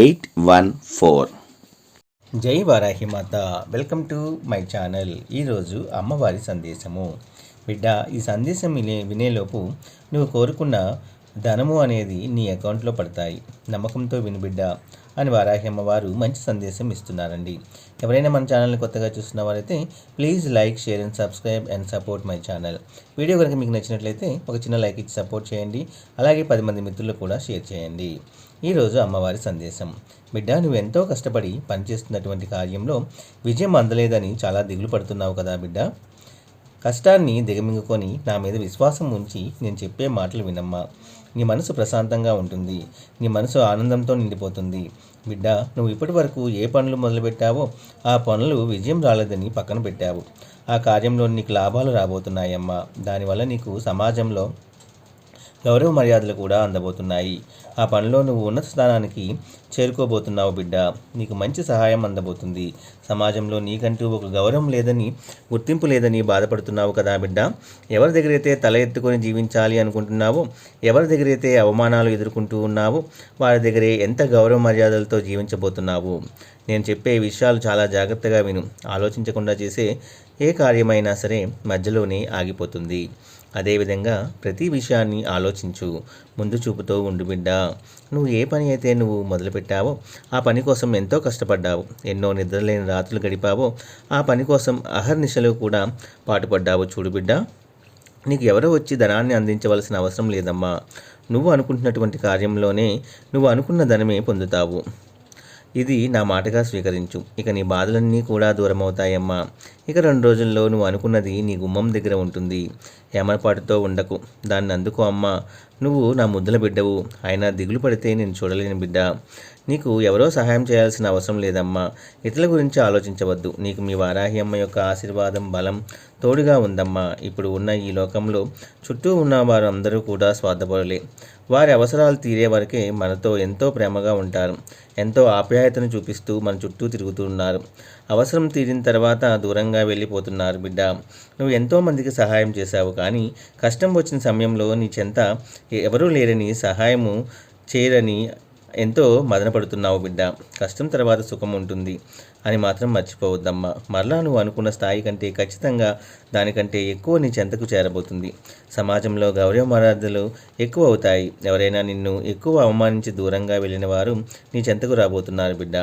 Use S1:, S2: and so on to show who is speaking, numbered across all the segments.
S1: eight one four.
S2: జై Varahi Mata. Welcome to my channel. ఈరోజు అమ్మవారి సందేశము. బిడ్డ ఈ సందేశం వినే వినేలోపు నువ్వు కోరుకున్న ధనము అనేది నీ అకౌంట్లో పడతాయి. నమ్మకంతో విను బిడ్డ అని వారాహి అమ్మవారు మంచి సందేశం ఇస్తున్నారండి. ఎవరైనా మన ఛానల్ని కొత్తగా చూస్తున్న వారైతే please like share and subscribe and support my channel. Video కనుక మీకు నచ్చినట్లయితే ఒక చిన్న లైక్ ఇచ్చి సపోర్ట్ చేయండి. అలాగే పది మంది మిత్రులు కూడా షేర్ చేయండి. ఈరోజు అమ్మవారి సందేశం. బిడ్డ నువ్వు ఎంతో కష్టపడి పనిచేస్తున్నటువంటి కార్యంలో విజయం అందలేదని చాలా దిగులు పడుతున్నావు కదా బిడ్డ. కష్టాన్ని దిగమింగుకొని నా మీద విశ్వాసం ఉంచి నేను చెప్పే మాటలు వినమ్మా. నీ మనసు ప్రశాంతంగా ఉంటుంది. నీ మనసు ఆనందంతో నిండిపోతుంది. బిడ్డ నువ్వు ఇప్పటి వరకు ఏ పనులు మొదలుపెట్టావో ఆ పనులు విజయం రాలేదని పక్కన పెట్టావు. ఆ కార్యంలో నీకు లాభాలు రాబోతున్నాయమ్మా. దానివల్ల నీకు సమాజంలో గౌరవ మర్యాదలు కూడా అందబోతున్నాయి. ఆ పనిలో నువ్వు ఉన్నత స్థానానికి చేరుకోబోతున్నావు బిడ్డ. నీకు మంచి సహాయం అందబోతుంది. సమాజంలో నీకంటూ ఒక గౌరవం లేదని గుర్తింపు లేదని బాధపడుతున్నావు కదా బిడ్డ. ఎవరి దగ్గరైతే తల ఎత్తుకొని జీవించాలి అనుకుంటున్నావో ఎవరి దగ్గరైతే అవమానాలు ఎదుర్కొంటూ ఉన్నావో వారి దగ్గరే ఎంత గౌరవ మర్యాదలతో జీవించబోతున్నావు. నేను చెప్పే విషయాలు చాలా జాగ్రత్తగా విను. ఆలోచించకుండా చేసే ఏ కార్యమైనా సరే మధ్యలోనే ఆగిపోతుంది. అదేవిధంగా ప్రతి విషయాన్ని ఆలోచించు ముందు చూపుతో ఉండు బిడ్డ. నువ్వు ఏ పని అయితే నువ్వు మొదలుపెట్టావో ఆ పని కోసం ఎంతో కష్టపడ్డావు. ఎన్నో నిద్రలేని రాత్రులు గడిపావో ఆ పని కోసం అహర్నిశలు కూడా పాటుపడ్డావు చూడు బిడ్డ. నీకు ఎవరో వచ్చి ధనాన్ని అందించవలసిన అవసరం లేదమ్మా. నువ్వు అనుకుంటున్నటువంటి కార్యంలోనే నువ్వు అనుకున్న ధనమే పొందుతావు. ఇది నా మాటగా స్వీకరించు. ఇక నీ బాధలన్నీ కూడా దూరమవుతాయమ్మా. ఇక రెండు రోజుల్లో నువ్వు అనుకున్నది నీ గుమ్మం దగ్గర ఉంటుంది. ఏమరపాటుతో ఉండకు. దాన్ని అందుకో అమ్మా. నువ్వు నా ముద్దుల బిడ్డవు. అయినా దిగులు పడితే నేను చూడలేని బిడ్డ. నీకు ఎవరో సహాయం చేయాల్సిన అవసరం లేదమ్మా. ఇతరుల గురించి ఆలోచించవద్దు. నీకు మీ వారాహి అమ్మ యొక్క ఆశీర్వాదం బలం తోడుగా ఉందమ్మా. ఇప్పుడు ఉన్న ఈ లోకంలో చుట్టూ ఉన్న వారు అందరూ కూడా స్వార్థపరులే. వారి అవసరాలు తీరే వరకే మనతో ఎంతో ప్రేమగా ఉంటారు. ఎంతో ఆప్యాయతను చూపిస్తూ మన చుట్టూ తిరుగుతూ ఉన్నారు అవసరం తీరిన తర్వాత దూరంగా వెళ్ళిపోతున్నారు బిడ్డ. నువ్వు ఎంతో మందికి సహాయం చేశావు కానీ కష్టం వచ్చిన సమయంలో నీ చెంత ఎవరూ లేరని సహాయము చేయరని ఎంతో మదనపడుతున్నావు బిడ్డ. కష్టం తర్వాత సుఖం ఉంటుంది. అని మాత్రం మర్చిపోవద్దమ్మా. మరలా నువ్వు అనుకున్న స్థాయి కంటే ఖచ్చితంగా దానికంటే ఎక్కువ నీ చెంతకు చేరబోతుంది. సమాజంలో గౌరవ మర్యాదలు ఎక్కువ అవుతాయి. ఎవరైనా నిన్ను ఎక్కువ అవమానించి దూరంగా వెళ్ళిన వారు నీ చెంతకు రాబోతున్నారు బిడ్డ.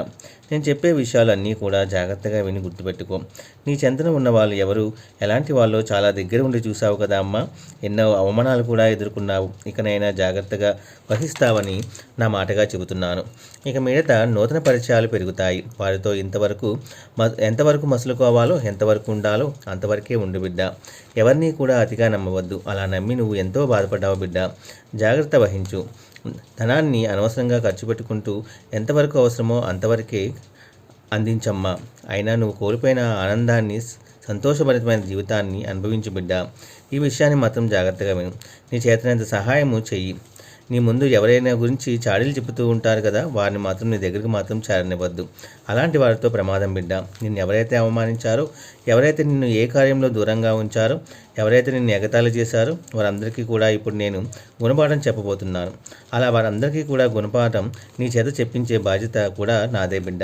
S2: నేను చెప్పే విషయాలు అన్నీ కూడా జాగ్రత్తగా విని గుర్తుపెట్టుకో. నీ చెంతన ఉన్న వాళ్ళు ఎవరు? ఎలాంటి వాళ్ళు చాలా దగ్గర ఉండి చూసావు కదా అమ్మా. ఎన్నో అవమానాలు కూడా ఎదుర్కొన్నావు. ఇకనైనా జాగ్రత్తగా వహిస్తావని నా మాటగా చెబుతున్నాను. ఇక మీదట నూతన పరిచయాలు పెరుగుతాయి. వారితో ఇంతవరకు మ ఎంతవరకు మసులుకోవాలో ఎంతవరకు ఉండాలో అంతవరకే ఉండు బిడ్డ. ఎవరిని కూడా అతిగా నమ్మవద్దు. అలా నమ్మి నువ్వు ఎంతో బాధపడ్డావు బిడ్డ. జాగ్రత్త వహించు. ధనాన్ని అనవసరంగా ఖర్చు పెట్టుకుంటూ ఎంతవరకు అవసరమో అంతవరకే అందించమ్మా. అయినా నువ్వు కోల్పోయిన ఆనందాన్ని సంతోషభరితమైన జీవితాన్ని అనుభవించు బిడ్డ. ఈ విషయాన్ని మాత్రం జాగ్రత్తగా విను. నీ చేతనంత సహాయము చెయ్యి. నీ ముందు ఎవరైనా గురించి చాడీలు చెబుతూ ఉంటారు కదా వారిని మాత్రం నీ దగ్గరికి మాత్రం చేరనివ్వద్దు. అలాంటి వారితో ప్రమాదం బిడ్డ నిన్ను ఎవరైతే అవమానించారో ఎవరైతే నిన్ను ఏ కార్యంలో దూరంగా ఉంచారో ఎవరైతే నిన్ను ఎగతాళి చేశారో వారందరికీ కూడా ఇప్పుడు నేను గుణపాఠం చెప్పబోతున్నాను. అలా వారందరికీ కూడా గుణపాఠం నీ చేత చెప్పించే బాధ్యత కూడా నాదే బిడ్డ.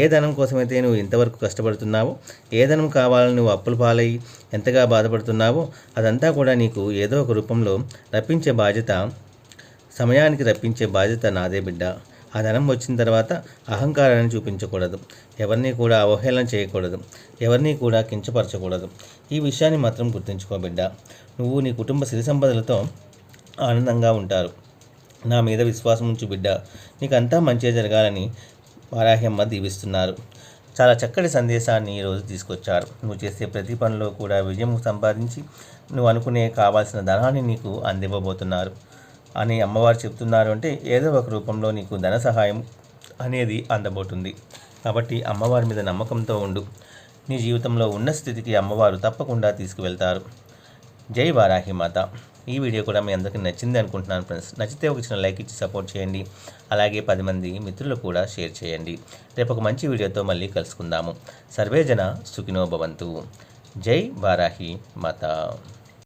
S2: ఏ ధనం కోసమైతే నువ్వు ఇంతవరకు కష్టపడుతున్నావో ఏ ధనం కావాలని నువ్వు అప్పులు పాలయ్యి ఎంతగా బాధపడుతున్నావో అదంతా కూడా నీకు ఏదో ఒక రూపంలో రప్పించే బాధ్యత సమయానికి రప్పించే బాధ్యత నాదే బిడ్డ. ఆ ధనం వచ్చిన తర్వాత అహంకారాన్ని చూపించకూడదు. ఎవరిని కూడా అవహేళన చేయకూడదు. ఎవరిని కూడా కించపరచకూడదు. ఈ విషయాన్ని మాత్రం గుర్తుంచుకో బిడ్డ. నువ్వు నీ కుటుంబ సిరి సంపదలతో ఆనందంగా ఉంటారు. నా మీద విశ్వాసం ఉంచు బిడ్డ. నీకంతా మంచిగా జరగాలని వారాహ్యమ్మ దీవిస్తున్నారు. చాలా చక్కటి సందేశాన్ని ఈరోజు తీసుకొచ్చారు. నువ్వు చేసే ప్రతి పనిలో కూడా విజయం సంపాదించి నువ్వు అనుకునే కావాల్సిన ధనాన్ని నీకు అందివ్వబోతున్నారు. అని అమ్మవారు చెప్తున్నారు అంటే ఏదో ఒక రూపంలో నీకు ధన సహాయం అనేది అందబోతుంది. కాబట్టి అమ్మవారి మీద నమ్మకంతో ఉండు. నీ జీవితంలో ఉన్న స్థితికి అమ్మవారు తప్పకుండా తీసుకువెళ్తారు. జై వారాహి మాత. ఈ వీడియో కూడా మీ అందరికీ నచ్చింది అనుకుంటున్నాను ఫ్రెండ్స్. నచ్చితే ఒక చిన్న లైక్ ఇచ్చి సపోర్ట్ చేయండి. అలాగే పది మంది మిత్రులు కూడా షేర్ చేయండి. రేపు ఒక మంచి వీడియోతో మళ్ళీ కలుసుకుందాము. సర్వేజన సుఖినో భవంతు. జై వారాహి మాత.